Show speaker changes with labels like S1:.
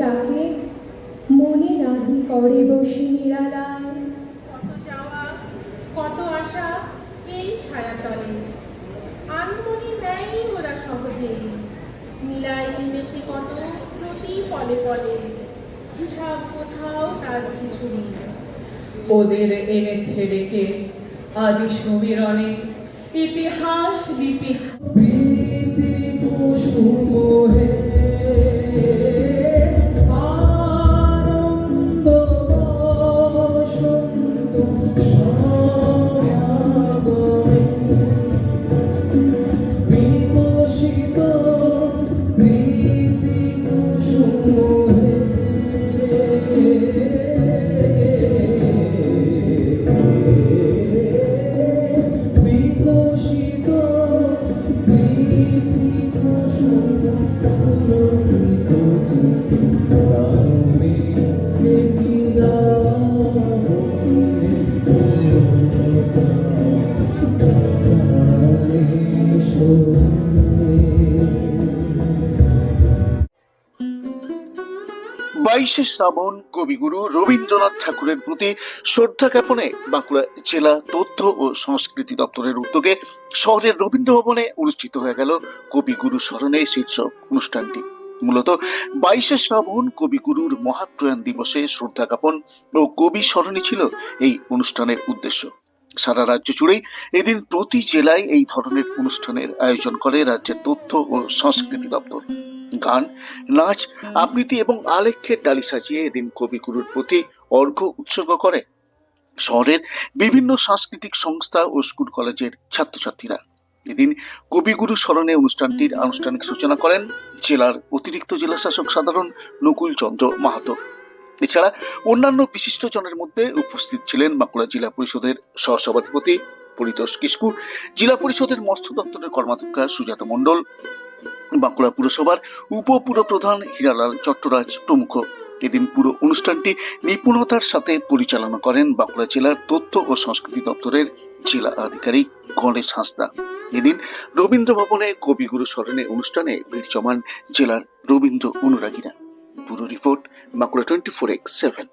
S1: ডাকে মনে নাহি করে বসে নিরালায়।
S2: কত যাওয়া কত আশা এই ছায়াতলে। আনমনি নেয় ওরা সহজেই মিলাই নিমেষে কত প্রতি পলে পলে। হিসাব কোথাও তার কিছু নেই।
S3: ওদের এনেছে ডেকে আদি সমীরণে। ইতিহাস লিপি
S4: প্রীতি কুসুমহে 当我的高枝飘。
S5: বাইশে শ্রাবণ কবিগুরু রবীন্দ্রনাথ ঠাকুরের প্রতি শ্রদ্ধা জ্ঞাপনে বাঁকুড়া জেলা তথ্য ও সংস্কৃতি দপ্তরের উদ্যোগে শহরের রবীন্দ্র ভবনে অনুষ্ঠিত হয়ে গেল কবিগুরু স্মরণে শীর্ষক অনুষ্ঠানটি। মূলত বাইশে শ্রাবণ কবিগুরুর মহাপ্রয়াণ দিবসে শ্রদ্ধা জ্ঞাপন ও কবি স্মরণী ছিল এই অনুষ্ঠানের উদ্দেশ্য। সারা রাজ্য জুড়েই এদিন প্রতি জেলায় এই ধরনের অনুষ্ঠানের আয়োজন করে রাজ্যের তথ্য ও সংস্কৃতি দপ্তর। গান নাচ আবৃত্তি এবং আলেখ্যের ডালি সাজিয়ে এদিন কবিগুরুর প্রতি অর্ঘ্য উৎসর্গ করে শহরের বিভিন্ন সাংস্কৃতিক সংস্থা ও স্কুল কলেজের ছাত্রছাত্রীরা। এদিন কবিগুরু স্মরণে অনুষ্ঠানটির আনুষ্ঠানিক সূচনা করেন জেলার অতিরিক্ত জেলা শাসক সাধারণ নকুল চন্দ্র মাহাতো। এছাড়া অন্যান্য বিশিষ্টজনের মধ্যে উপস্থিত ছিলেন বাঁকুড়া জেলা পরিষদের সহসভাধিপতি পরিতোষ কিস্কু জেলা পরিষদের মৎস্য দপ্তরের কর্মাধ্যক্ষা সুজাতা মণ্ডল বাঁকুড়া পুরসভার উপপুরপ্রধান হীরালাল চট্টরাজ প্রমুখ। এদিন পুরো অনুষ্ঠানটি নিপুণতার সাথে পরিচালনা করেন বাঁকুড়া জেলার তথ্য ও সংস্কৃতি দপ্তরের জেলা আধিকারিক গণেশ হাঁসদা। এদিন রবীন্দ্র ভবনে কবিগুরু স্মরণে অনুষ্ঠানে ভিড় জমান জেলার রবীন্দ্র অনুরাগীরা। পুরো report Bankura twenty four X seven.